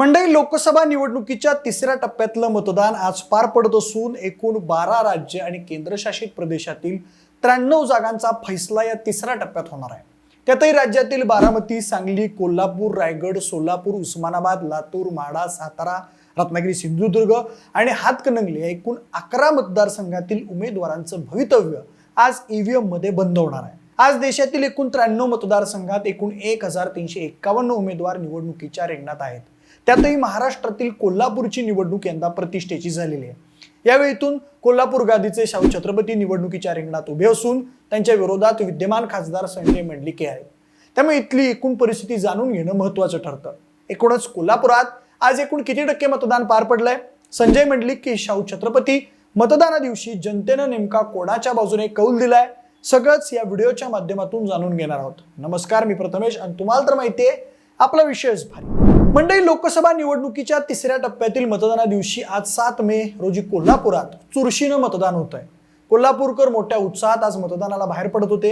मंडई लोकसभा निवडणुकीच्या तिसऱ्या टप्प्यातलं मतदान आज पार पडत असून एकूण बारा राज्य आणि केंद्रशासित प्रदेशातील त्र्याण्णव जागांचा फैसला या तिसऱ्या टप्प्यात होणार आहे. त्यातही राज्यातील बारामती सांगली कोल्हापूर रायगड सोलापूर उस्मानाबाद लातूर माढा सातारा रत्नागिरी सिंधुदुर्ग आणि हातकणंगले या एकूण अकरा मतदारसंघातील उमेदवारांचं भवितव्य आज ईव्हीएममध्ये बंद होणार आहे. आज देशातील एकूण त्र्याण्णव मतदारसंघात एकूण एक हजार तीनशे एक्कावन्न उमेदवार निवडणुकीच्या रिंगणात आहेत. त्यातही महाराष्ट्रातील कोल्हापूरची निवडणूक यंदा प्रतिष्ठेची झालेली आहे. यावेळी इथून कोल्हापूर गादीचे शाहू छत्रपती निवडणुकीच्या रिंगणात उभे असून त्यांच्या विरोधात विद्यमान खासदार संजय मंडलिके आहेत. त्यामुळे इथली एकूण परिस्थिती जाणून घेणं महत्वाचं ठरतं. एकूणच कोल्हापुरात आज एकूण किती टक्के मतदान पार पडलंय? संजय मंडलिक की शाहू छत्रपती मतदाना दिवशी जनतेनं नेमका कोणाच्या बाजूने कौल दिलाय? सगळंच या व्हिडिओच्या माध्यमातून जाणून घेणार आहोत. नमस्कार मी प्रथमेश आणि तुम्हाला तर माहिती आहे आपला विषयच भारी. मंडई लोकसभा निवडणुकीच्या तिसऱ्या टप्प्यातील मतदाना दिवशी आज सात मे रोजी कोल्हापुरात चुरशीनं मतदान होत आहे कोल्हापूरकर मोठ्या उत्साहात आज मतदानाला बाहेर पडत होते.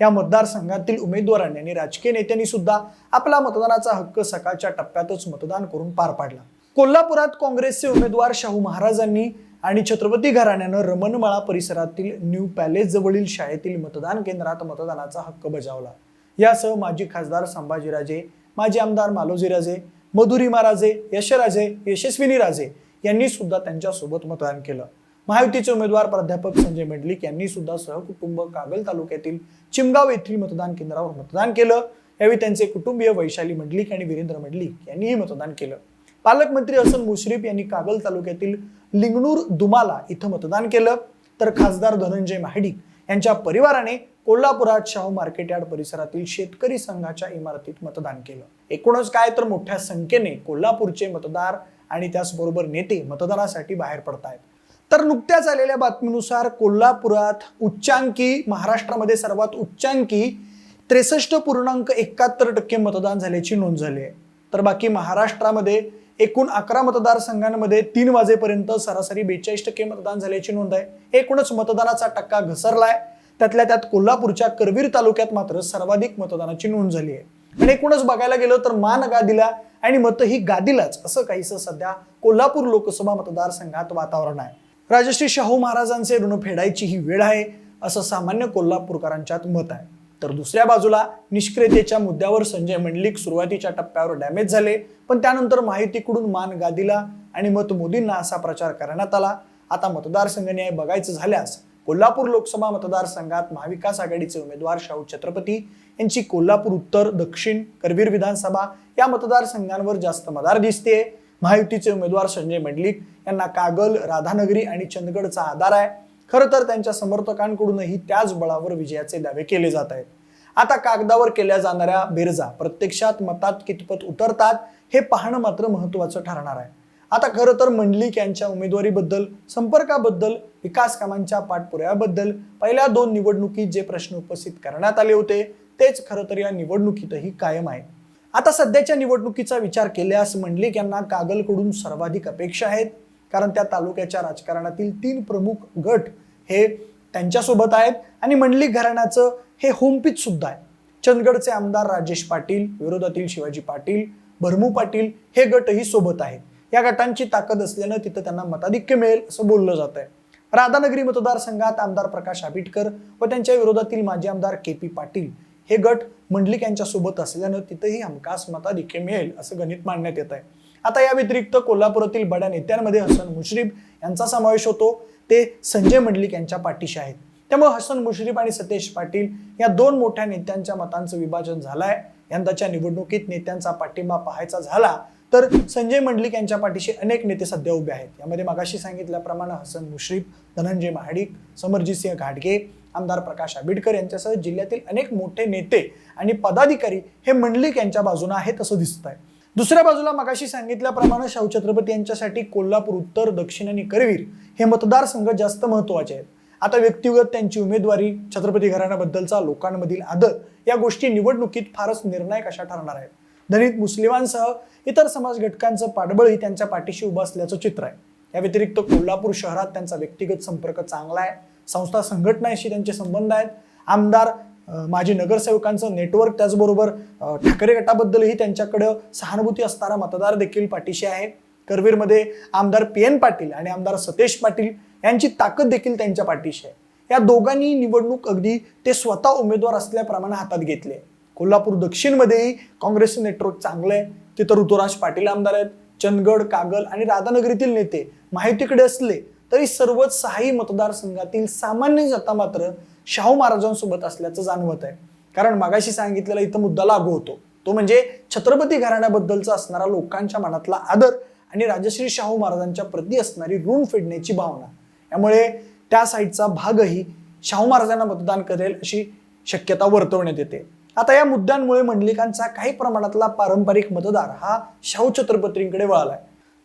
या मतदारसंघातील उमेदवारांनी आणि राजकीय नेत्यांनी सुद्धा आपला मतदानाचा हक्क सकाळच्या टप्प्यातच मतदान करून पार पाडला. कोल्हापुरात काँग्रेसचे उमेदवार शाहू महाराजांनी आणि छत्रपती घराण्यानं रमणमाळा परिसरातील न्यू पॅलेस जवळील शाळेतील मतदान केंद्रात मतदानाचा हक्क बजावला. यासह माजी खासदार संभाजीराजे माजी आमदार मालोजीराजे मधुरिमाराजे यशराजे यशस्विनी राजे यांनी सुद्धा त्यांच्यासोबत मतदान केलं. महायुतीचे उमेदवार प्राध्यापक संजय मंडलिक यांनी सुद्धा सहकुटुंब कागल तालुक्यातील चिमगाव येथील मतदान केंद्रावर मतदान केलं. यावेळी त्यांचे कुटुंबीय वैशाली मंडलिक आणि वीरेंद्र मंडलिक यांनीही मतदान केलं. पालकमंत्री हसन मुश्रीफ यांनी कागल तालुक्यातील लिंगणूर दुमाला इथं मतदान केलं. तर खासदार धनंजय महाडिक यांच्या परिवाराने कोल्हापुरात शाहू मार्केट यार्ड परिसरातील शेतकरी संघाच्या इमारतीत मतदान केलं. एकूणच काय तर मोठ्या संख्येने कोल्हापूरचे मतदार आणि त्याचबरोबर नेते मतदानासाठी बाहेर पडत आहेत तर नुकत्याच आलेल्या बातमीनुसार कोल्हापुरात उच्चांकी महाराष्ट्रामध्ये सर्वात उच्चांकी त्रेसष्ट पूर्णांक एकाहत्तर टक्के मतदान झाल्याची नोंद झाली आहे. तर बाकी महाराष्ट्रामध्ये एकूण अकरा मतदारसंघांमध्ये तीन वाजेपर्यंत सरासरी बेचाळीस टक्के मतदान झाल्याची नोंद आहे. एकूणच मतदानाचा टक्का घसरलाय. त्यातल्या त्यात कोल्हापूरच्या करवीर तालुक्यात मात्र सर्वाधिक मतदानाची नोंद झाली आहे. आणि एकूणच बघायला गेलं तर मान गादीला आणि मत ही गादीलाच. असं काहीसं सध्या कोल्हापूर लोकसभा मतदारसंघात वातावरण आहे. राजश्री शाहू महाराजांचे ऋण फेडायची ही वेळ आहे असं सामान्य कोल्हापूरकरांच्यात मत आहे. तर दुसऱ्या बाजूला निष्क्रियतेच्या मुद्द्यावर संजय मंडलिक सुरुवातीच्या टप्प्यावर डॅमेज झाले पण त्यानंतर माहितीकडून मान गादीला आणि मत मोदींना असा प्रचार करण्यात आला. आता मतदारसंघ न्याय बघायचं झाल्यास कोल्हापूर लोकसभा मतदारसंघात महाविकास आघाडीचे उमेदवार शाहू छत्रपती यांची कोल्हापूर उत्तर दक्षिण करवीर विधानसभा या मतदारसंघांवर जास्त मदार दिसते महायुतीचे उमेदवार संजय मंडलिक यांना कागल राधानगरी आणि चंदगडचा आधार आहे. खरं तर त्यांच्या समर्थकांकडूनही त्याच बळावर विजयाचे दावे केले जात आहेत. आता कागदावर केल्या जाणाऱ्या बेरजा प्रत्यक्षात मतात कितपत उतरतात हे पाहणं मात्र महत्वाचं ठरणार आहे. आता खरं तर मंडलिक यांच्या उमेदवारीबद्दल संपर्काबद्दल विकास कामांच्या पाठपुराव्याबद्दल पहिल्या दोन निवडणुकीत जे प्रश्न उपस्थित करण्यात आले होते तेच खरं तर या निवडणुकीतही कायम आहे आता सध्याच्या निवडणुकीचा विचार केल्यास मंडलिक यांना कागलकडून सर्वाधिक अपेक्षा आहेत कारण त्या तालुक्याच्या राजकारणातील तीन प्रमुख गट हे त्यांच्यासोबत आहेत आणि मंडलिक घराण्याचं हे होमपीच सुद्धा आहे. चंदगडचे आमदार राजेश पाटील विरोधातील शिवाजी पाटील भरमू पाटील हे गटही सोबत आहेत. या गटांची ताकद असल्यानं तिथं त्यांना मताधिक्य मिळेल असं बोललं जात आहे राधानगरी मतदारसंघात आमदार प्रकाश आबिटकर व त्यांच्या विरोधातील माजी आमदार के पी पाटील हे गट मंडलिक यांच्या सोबत असल्यानं तिथंही हमखास मताधिक्य मिळेल असं गणित मांडण्यात येत आहे आता या व्यतिरिक्त कोल्हापुरातील बड्या नेत्यांमध्ये हसन मुश्रीफ यांचा समावेश होतो. ते संजय मंडलिक यांच्या पाठीशी आहेत. त्यामुळे हसन मुश्रीफ आणि सतेश पाटील या दोन मोठ्या नेत्यांच्या मतांचं विभाजन झालं आहे यंदाच्या निवडणुकीत नेत्यांचा पाठिंबा पाहायचा झाला तर संजय मंडलिक यांच्या पाठीशी अनेक नेते सध्या उभे आहेत. यामध्ये मागाशी सांगितल्याप्रमाणे हसन मुश्रीफ धनंजय महाडिक समरजितसिंह घाटगे आमदार प्रकाश आंबेडकर यांच्यासह जिल्ह्यातील अनेक मोठे नेते आणि पदाधिकारी हे मंडलिक यांच्या बाजूने आहेत असं दिसत आहे दुसऱ्या बाजूला मगाशी सांगितल्याप्रमाणे शाहू छत्रपती यांच्यासाठी कोल्हापूर उत्तर दक्षिण आणि करवीर हे मतदारसंघ जास्त महत्त्वाचे आहेत. आता व्यक्तिगत त्यांची उमेदवारी छत्रपती घराण्याबद्दलचा लोकांमधील आदर या गोष्टी निवडणुकीत फारच निर्णायक अशा ठरणार आहेत. दलित मुस्लिमांसह इतर समाज घटकांचं पाठबळही त्यांच्या पाठीशी उभं असल्याचं चित्र आहे. या व्यतिरिक्त कोल्हापूर शहरात त्यांचा व्यक्तिगत संपर्क चांगला आहे. संस्था संघटनाशी त्यांचे संबंध आहेत. आमदार माजी नगरसेवकांचं नेटवर्क त्याचबरोबर ठाकरे गटाबद्दलही त्यांच्याकडं सहानुभूती असणारा मतदार देखील पाठीशी आहे. करवीरमध्ये आमदार पी एन पाटील आणि आमदार सतेश पाटील यांची ताकद देखील त्यांच्या पाठीशी आहे. या दोघांनी निवडणूक अगदी ते स्वतः उमेदवार असल्याप्रमाणे हातात घेतले. कोल्हापूर दक्षिणमध्येही काँग्रेसचं नेटवर्क चांगलं आहे. तिथं ऋतुराज पाटील आमदार आहेत. चंदगड कागल आणि राधानगरीतील नेते माहितीकडे असले तरी सर्वच सहाही मतदारसंघातील सामान्य जनता मात्र शाहू महाराजांसोबत असल्याचं जाणवत आहे. कारण मागाशी सांगितलेला इथं मुद्दा लागू होतो. तो म्हणजे छत्रपती घराण्याबद्दलचा असणारा लोकांच्या मनातला आदर आणि राजश्री शाहू महाराजांच्या प्रती असणारी ऋण फेडण्याची भावना. यामुळे त्या साईडचा भागही शाहू महाराजांना मतदान करेल अशी शक्यता वर्तवण्यात येते. आता या मुद्द्यांमुळे मंडलिकांचा काही प्रमाणातला पारंपरिक मतदार हा शाहू छत्रपतींकडे वळालाय.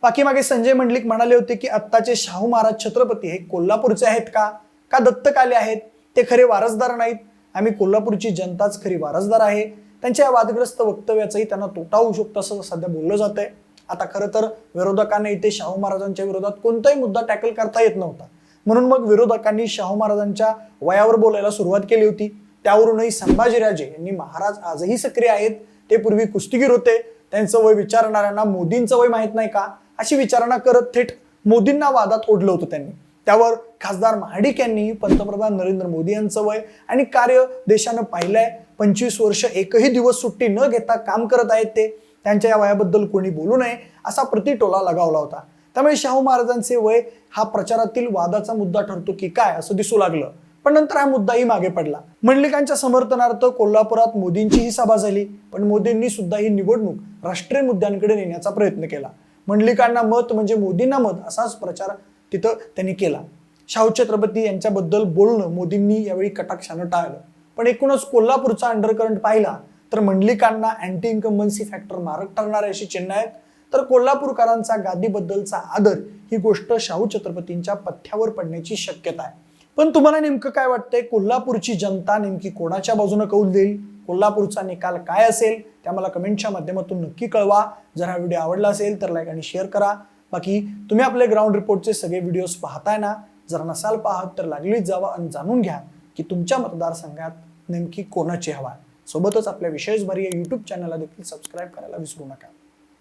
बाकी मागे संजय मंडलिक म्हणाले होते की आत्ताचे शाहू महाराज छत्रपती हे कोल्हापूरचे आहेत का? का दत्तक आले आहेत? ते खरे वारसदार नाहीत. आम्ही कोल्हापूरची जनताच खरी वारसदार आहे. त्यांच्या या वादग्रस्त वक्तव्याचाही त्यांना तोटा होऊ शकतो असं सध्या बोललं जात आहे आता खरं तर विरोधकांना इथे शाहू महाराजांच्या विरोधात कोणताही मुद्दा टॅकल करता येत नव्हता. म्हणून मग विरोधकांनी शाहू महाराजांच्या वयावर बोलायला सुरुवात केली होती. त्यावरूनही संभाजीराजे यांनी महाराज आजही सक्रिय आहेत. ते पूर्वी कुस्तीगीर होते. त्यांचं वय विचारणाऱ्यांना मोदींचं वय माहीत नाही का? अशी विचारणा करत थेट मोदींना वादात ओढलं होतं त्यांनी. त्यावर खासदार महाडिक यांनी पंतप्रधान नरेंद्र मोदी यांचं वय आणि कार्य देशानं पाहिलंय. पंचवीस वर्ष एकही दिवस सुट्टी न घेता काम करत आहेत ते. त्यांच्या या वयाबद्दल कोणी बोलू नये असा प्रतिटोला लगावला होता. त्यामुळे शाहू महाराजांचे वय हा प्रचारातील वादाचा मुद्दा ठरतो की काय असं दिसू लागलं. पण नंतर हा मुद्दाही मागे पडला. मंडलिकांच्या समर्थनार्थ कोल्हापुरात मोदींचीही सभा झाली. पण मोदींनी सुद्धा ही निवडणूक राष्ट्रीय मुद्द्यांकडे नेण्याचा प्रयत्न केला. मंडलिकांना मत म्हणजे मोदींना मत असाच प्रचार तिथं त्यांनी केला. शाहू छत्रपती यांच्याबद्दल बोलणं मोदींनी यावेळी कटाक्षानं टाळलं. पण एकूणच कोल्हापूरचा अंडरकरंट पाहिला तर मंडलिकांना अँटी इन्कम्बन्सी फॅक्टर मारक ठरणारे अशी चिन्ह आहेत. तर कोल्हापूरकरांचा गादीबद्दलचा आदर ही गोष्ट शाहू छत्रपतींच्या पथ्यावर पडण्याची शक्यता आहे. पण तुम्हाला नेमकं काय वाटतंय? कोल्हापूरची जनता नेमकी कोणाच्या बाजूने कौल देईल? कोल्हापूरचा निकाल काय असेल? त्या मला कमेंटच्या माध्यमातून नक्की कळवा. जर हा व्हिडिओ आवडला असेल तर लाईक आणि शेअर करा. बाकी तुम्ही आपले ग्राउंड रिपोर्टचे सगळे व्हिडिओज पाहताय ना? जर नसाल पाहत तर लागलीच जावा आणि जाणून घ्या की तुमच्या मतदारसंघात नेमकी कोणाची हवा आहे. सोबतच आपल्या विशेष भारी या यूट्यूब चॅनलला देखील सबस्क्राईब करायला विसरू नका.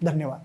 धन्यवाद.